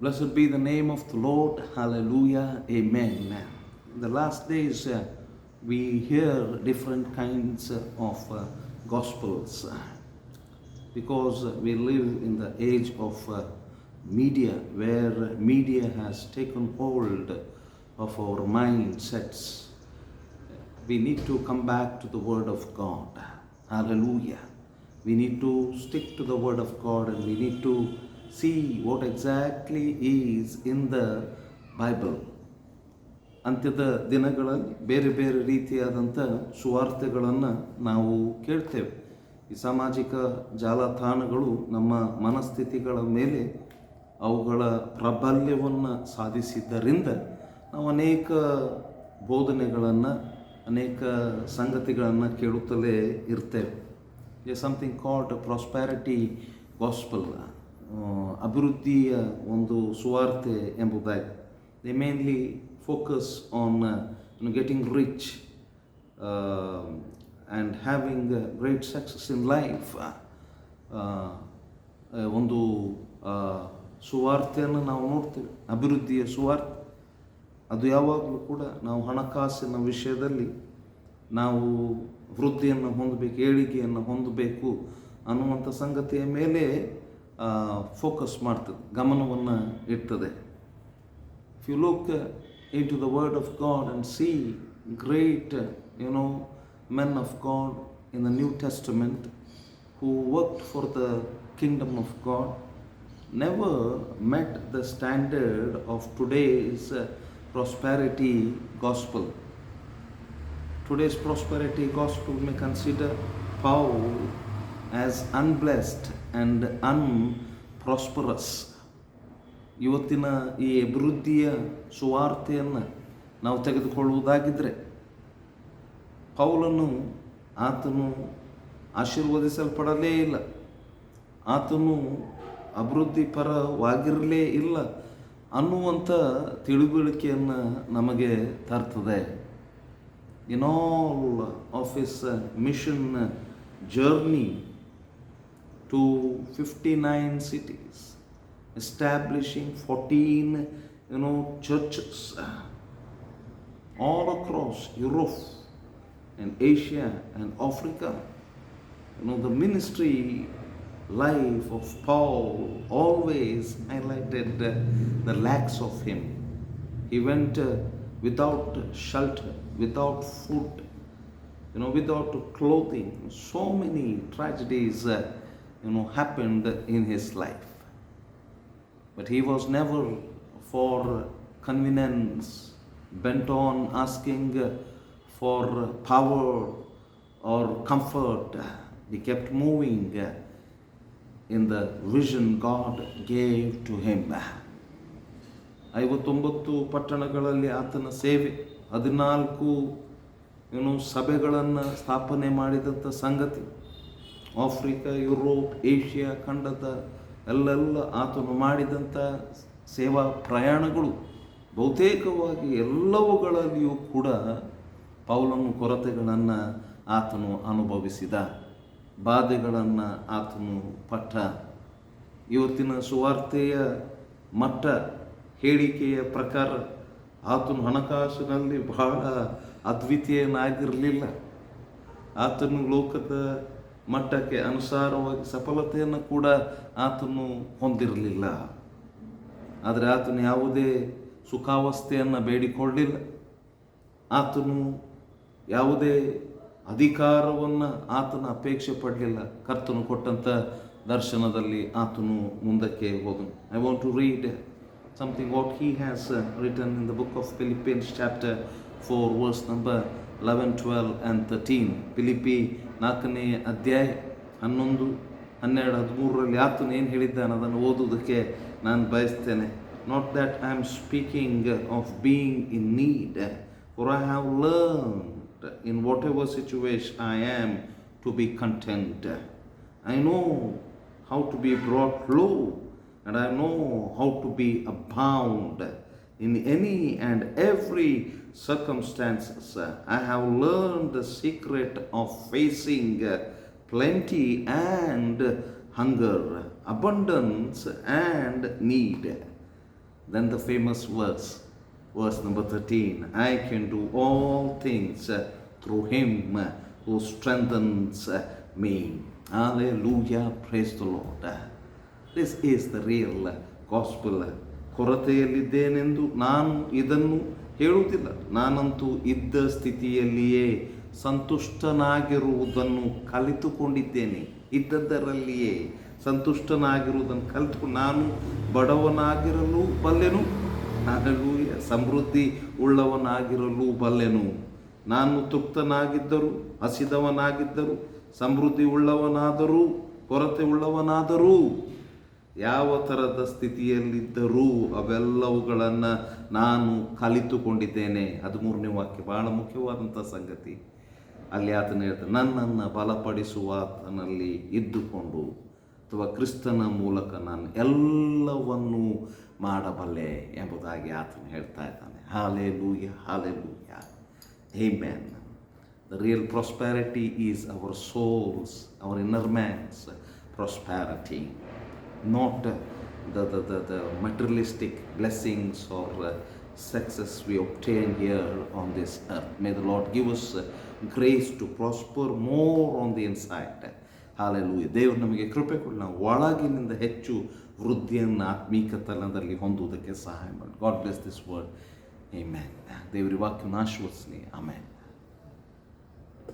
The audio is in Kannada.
Blessed be the name of the Lord. Hallelujah. Amen. In the last days, uh, we hear different kinds of uh, gospels uh, because we live in the age of uh, media where media has taken hold of our mindsets. We need to come back to the Word of God. Hallelujah. We need to stick to the Word of God and we need to see what exactly is in the Bible. ಅಂತ್ಯದ ದಿನಗಳಲ್ಲಿ ಬೇರೆ ಬೇರೆ ರೀತಿಯಾದಂಥ ಸುವಾರ್ತೆಗಳನ್ನು ನಾವು ಕೇಳ್ತೇವೆ. ಈ ಸಾಮಾಜಿಕ ಜಾಲತಾಣಗಳು ನಮ್ಮ ಮನಸ್ಥಿತಿಗಳ ಮೇಲೆ ಅವುಗಳ ಪ್ರಾಬಲ್ಯವನ್ನು ಸಾಧಿಸಿದ್ದರಿಂದ ನಾವು ಅನೇಕ ಬೋಧನೆಗಳನ್ನು, ಅನೇಕ ಸಂಗತಿಗಳನ್ನು ಕೇಳುತ್ತಲೇ ಇರ್ತೇವೆ. A something called prosperity gospel ಅಭಿವೃದ್ಧಿಯ ಒಂದು ಸುವಾರ್ತೆ ಎಂಬುದಾಗಿ. They mainly focus on getting rich and having great success in life ಒಂದು ಸುವಾರ್ತೆಯನ್ನು ನಾವು ನೋಡ್ತೇವೆ. ಅಭಿವೃದ್ಧಿಯ ಸುವಾರ್ತೆ. ಅದು ಯಾವಾಗಲೂ ಕೂಡ ನಾವು ಹಣಕಾಸಿನ ವಿಷಯದಲ್ಲಿ ನಾವು ವೃದ್ಧಿಯನ್ನು ಹೊಂದಬೇಕು, ಏಳಿಗೆಯನ್ನು ಹೊಂದಬೇಕು ಅನ್ನುವಂಥ ಸಂಗತಿಯ ಮೇಲೆ ಫೋಕಸ್ ಮಾಡ್ತದೆ ಗಮನವನ್ನು ಇಡ್ತದೆ If you look uh, into the Word of God and see great, uh, you know, men of God in the New Testament who worked for the kingdom of God, never met the standard of today's uh, prosperity gospel. Today's prosperity gospel may consider Paul as unblessed and prosperous ಇವತ್ತಿನ ಈ ಅಭಿವೃದ್ಧಿಯ ಸುವಾರ್ತೆಯನ್ನು ನಾವು ತೆಗೆದುಕೊಳ್ಳುವುದಾಗಿದ್ದರೆ ಪೌಲನು ಆತನು ಆಶೀರ್ವದಿಸಲ್ಪಡಲೇ ಇಲ್ಲ. ಆತನು ಅಭಿವೃದ್ಧಿಪರವಾಗಿರಲೇ ಇಲ್ಲ ಅನ್ನುವಂಥ ತಿಳುವಳಿಕೆಯನ್ನು ನಮಗೆ ತರ್ತದೆ. In all uh, journey to 59 cities, establishing 14, you know, churches uh, all across Europe and Asia and Africa. You know, the ministry life of Paul always highlighted the lacks of him. He went uh, without shelter, without food, you know, without clothing. So many tragedies, uh, you know, happened in his life. But he was never for convenience, bent on asking uh, for power or comfort. He kept moving uh, in the vision God gave to him. ಐವತ್ತೊಂಬತ್ತು ಪಟ್ಟಣಗಳಲ್ಲಿ ಆತನ ಸೇವೆ ಹದಿನಾಲ್ಕು ಏನು ಸಭೆಗಳನ್ನು ಸ್ಥಾಪನೆ ಮಾಡಿದಂಥ ಸಂಗತಿ ಆಫ್ರಿಕಾ, ಯುರೋಪ್, ಏಷ್ಯಾ, ಖಂಡದ ಎಲ್ಲೆಲ್ಲ ಆತನು ಮಾಡಿದಂಥ ಸೇವಾ ಪ್ರಯಾಣಗಳು ಬಹುತೇಕವಾಗಿ ಎಲ್ಲವುಗಳಲ್ಲಿಯೂ ಕೂಡ ಪೌಲನು ಕೊರತೆಗಳನ್ನು ಆತನು ಅನುಭವಿಸಿದ, ಬಾಧೆಗಳನ್ನು ಆತನು ಪಟ್ಟ. ಇವತ್ತಿನ ಸುವಾರ್ತೆಯ ಮಟ್ಟ, ಹೇಳಿಕೆಯ ಪ್ರಕಾರ ಆತನು ಹಣಕಾಸಿನಲ್ಲಿ ಬಹಳ ಅದ್ವಿತೀಯನಾಗಿರಲಿಲ್ಲ. ಆತನು ಲೋಕದ ಮಟ್ಟಕ್ಕೆ ಅನುಸಾರವಾಗಿ ಸಫಲತೆಯನ್ನು ಕೂಡ ಆತನು ಹೊಂದಿರಲಿಲ್ಲ. ಆದರೆ ಆತನು ಯಾವುದೇ ಸುಖಾವಸ್ಥೆಯನ್ನು ಬೇಡಿಕೊಳ್ಳಿಲ್ಲ. ಆತನು ಯಾವುದೇ ಅಧಿಕಾರವನ್ನು ಆತನ ಅಪೇಕ್ಷೆ ಪಡಲಿಲ್ಲ. ಕರ್ತನು ಕೊಟ್ಟಂಥ ದರ್ಶನದಲ್ಲಿ ಆತನು ಮುಂದಕ್ಕೆ ಹೋದನು. I want to read something what he has return written in the book of Philippians chapter 4 verse number 11 12 and 13 Philippi ನಾಲ್ಕನೇ ಅಧ್ಯಾಯ ಹನ್ನೊಂದು ಹನ್ನೆರಡು ಹದಿಮೂರರಲ್ಲಿ ಆತನು ಏನು ಹೇಳಿದ್ದಾನೆ ಅದನ್ನು ಓದುವುದಕ್ಕೆ ನಾನು ಬಯಸ್ತೇನೆ not that I am speaking of being in need for I have learned in whatever situation I am to be content I know how to be brought low, and I know how to be abound in any and every circumstances. I have learned the secret of facing plenty and hunger, abundance and need. Then the famous verse, verse number 13 I can do all things through him who strengthens me. Hallelujah. Praise the Lord. This is the real gospel. ಕೊರತೆಯಲ್ಲಿದ್ದೇನೆಂದು ನಾನು ಇದನ್ನು ಹೇಳುವುದಿಲ್ಲ. ನಾನಂತೂ ಇದ್ದ ಸ್ಥಿತಿಯಲ್ಲಿಯೇ ಸಂತುಷ್ಟನಾಗಿರುವುದನ್ನು ಕಲಿತುಕೊಂಡಿದ್ದೇನೆ. ಇದ್ದದ್ದರಲ್ಲಿಯೇ ಸಂತುಷ್ಟನಾಗಿರುವುದನ್ನು ಕಲಿತುಕೊಂಡು ನಾನು ಬಡವನಾಗಿರಲು ಬಲ್ಲೆನು. ನಾನು ಸಮೃದ್ಧಿ ಉಳ್ಳವನಾಗಿರಲು ಬಲ್ಲೆನು. ನಾನು ತೃಪ್ತನಾಗಿದ್ದರು, ಹಸಿದವನಾಗಿದ್ದರು, ಸಮೃದ್ಧಿ ಉಳ್ಳವನಾದರೂ, ಕೊರತೆ ಉಳ್ಳವನಾದರೂ ಯಾವ ಥರದ ಸ್ಥಿತಿಯಲ್ಲಿದ್ದರೂ ಅವೆಲ್ಲವುಗಳನ್ನು ನಾನು ಕಲಿತುಕೊಂಡಿದ್ದೇನೆ. ಹದಿಮೂರನೇ ವಾಕ್ಯ ಬಹಳ ಮುಖ್ಯವಾದಂಥ ಸಂಗತಿ. ಅಲ್ಲಿ ಆತನ ಹೇಳ್ತಾನೆ ನನ್ನನ್ನು ಬಲಪಡಿಸುವ ಆತನಲ್ಲಿ ಇದ್ದುಕೊಂಡು ಅಥವಾ ಕ್ರಿಸ್ತನ ಮೂಲಕ ನಾನು ಎಲ್ಲವನ್ನೂ ಮಾಡಬಲ್ಲೆ ಎಂಬುದಾಗಿ ಆತನು ಹೇಳ್ತಾ ಇದ್ದಾನೆ. Hallelujah hallelujah hey man the real prosperity is our souls our inner man's prosperity, not uh, the, the, the, the materialistic blessings or uh, success we obtain here on this earth. May the Lord give us uh, grace to prosper more on the inside. Hallelujah ದೇವರು ನಮಗೆ ಕೃಪೆ ಕೊಡಿ ನಾವು ಒಳಗಿನಿಂದ ಹೆಚ್ಚು ವೃದ್ಧಿಯನ್ನು ಆತ್ಮೀಕತನದಲ್ಲಿ ಹೊಂದುವುದಕ್ಕೆ ಸಹಾಯ ಮಾಡಿ God bless this word Amen. ದೇವರ ವಾಕ್ಯವನ್ನು ಆಶೀರ್ವದಿಸಲಿ ಆಮೇಲೆ